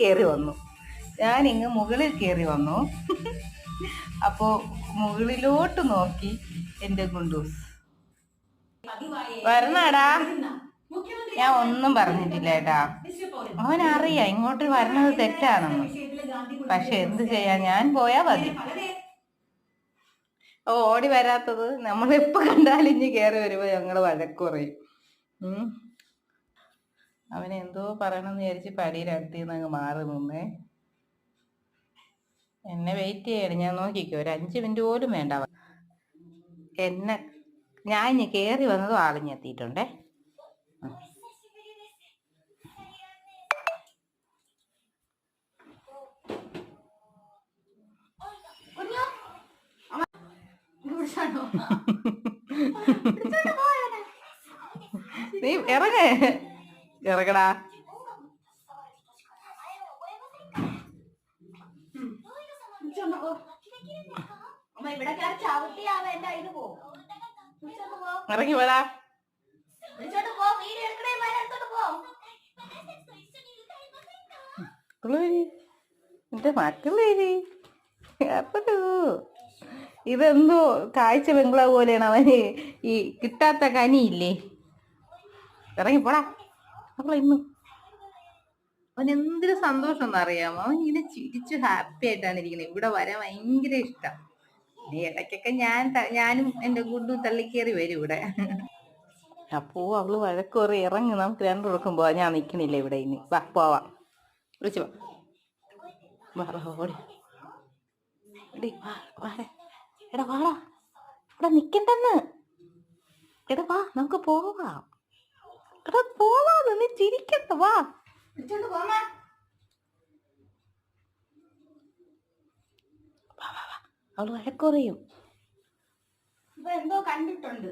കയറി വന്നു. ഞാനിങ്ങ് മുകളിൽ കയറി വന്നു. അപ്പോ മുകളിലോട്ട് നോക്കി എന്റെ ഗുണ്ടൂസ്. വരണടാ. ഞാൻ ഒന്നും പറഞ്ഞിട്ടില്ല ഏട്ടാ അവനറിയാം ഇങ്ങോട്ട് വരണത് തെറ്റാണെന്ന്. പക്ഷെ എന്ത് ചെയ്യാൻ? ഞാൻ പോയാ മതി. ഓടി വരാത്തത് നമ്മളെപ്പോ കണ്ടാലിഞ്ഞ് കേറി വരുമ്പോ ഞങ്ങൾ വഴക്കുറയും അവനെ എന്തോ പറയണമെന്ന് വിചാരിച്ച് പടിയുടെ അടുത്ത് നിന്ന് അങ്ങ് മാറി നിന്നേ. എന്നെ വെയിറ്റ് ചെയ്യണം ഞാൻ നോക്കിക്കോ. ഒരു അഞ്ച് മിനിറ്റ് പോലും വേണ്ട. എന്നെ ഞാൻ ഇനി കയറി വന്നതും ആളിഞ്ഞെത്തിയിട്ടുണ്ടേ നീ ഇറങ്ങ. ഇറങ്ങടാ. ഇറങ്ങി വേടാ. വിളിച്ചോണ്ട് പോ വീഡിയോ എടുക്കണേ മരത്തോട്ട് പോ പിള്ളേര് എന്റെ മക്കളേര് ഇതെന്തോ കാഴ്ച ബംഗ്ലാവ് പോലെയാണ് അവന് ഈ കിട്ടാത്ത കനിയില്ലേ? ഇറങ്ങി ഇന്ന് അവൻ എന്തൊരു സന്തോഷം എന്നറിയാമോ അവൻ ഇങ്ങനെ ചിരിച്ചു ഹാപ്പി ആയിട്ടാണ് ഇരിക്കുന്നത്. ഇവിടെ വരാൻ ഭയങ്കര ഇഷ്ടം. ഇടയ്ക്കൊക്കെ ഞാൻ ഞാനും എന്റെ ഗുണ്ടും തള്ളിക്കേറി വരും ഇവിടെ. അപ്പോ അവൾ വഴക്കുറി ഇറങ്ങി നമുക്ക് രണ്ടു പേർക്കും പോവാ. ഞാൻ നിക്കണില്ല ഇവിടെ ഇനി. വാ പോവാം. വിളിച്ചു വാ. വാ എടാ വാടാ. ഇവിടെ നിക്കണ്ടെന്ന്. എടാ വാ നമുക്ക് പോവാം. എടാ പോവാന്ന് നീ ചിരിക്കട്ടെ വാ. പോമ്മ അവൾ വഴക്കുറയും എന്തോ കണ്ടിട്ടുണ്ട്.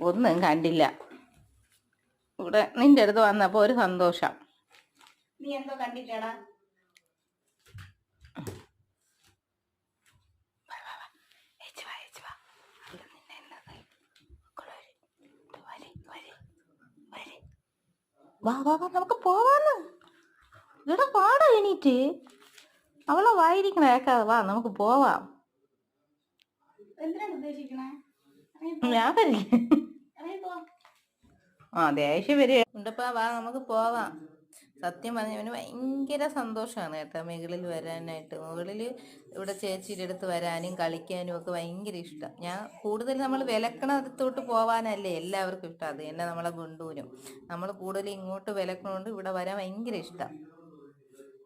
ഒന്നും കണ്ടില്ല. ഇവിടെ നിന്റെ അടുത്ത് വന്നപ്പോ ഒരു സന്തോഷം. നീ എന്തോ കണ്ടിട്ടടാ ഏച്ചി വാ, ഏച്ചി വാ. അവൾ നിന്നെ എന്നത് കൊണ്ടുവരും. ഇത് വരി, വരി, വരി. വാ വാ വാ നമുക്ക് പോവാന്ന്. ഇവിടെ പാടാ എണീറ്റ്. അവളെ വായിരിക്കണ കേക്കാതെ വാ നമുക്ക് പോവാം. ഞാൻ വരില്ല ആ ദേഷ്യം വരിക. ഉണ്ടപ്പാ വാ നമുക്ക് പോവാം. സത്യം പറഞ്ഞ അവന് ഭയങ്കര സന്തോഷമാണ് കേട്ടോ മുകളിൽ വരാനായിട്ട്. മുകളിൽ ഇവിടെ ചേച്ചിയുടെ അടുത്ത് വരാനും കളിക്കാനും ഒക്കെ ഭയങ്കര ഇഷ്ടം. ഞാൻ കൂടുതൽ നമ്മൾ വിലക്കണത്തോട്ട് പോവാനല്ലേ എല്ലാവർക്കും ഇഷ്ടം. അത് തന്നെ നമ്മളെ ഗുണ്ടൂരും നമ്മൾ കൂടുതൽ ഇങ്ങോട്ട് വിലക്കണോണ്ട് ഇവിടെ വരാൻ ഭയങ്കര ഇഷ്ടം.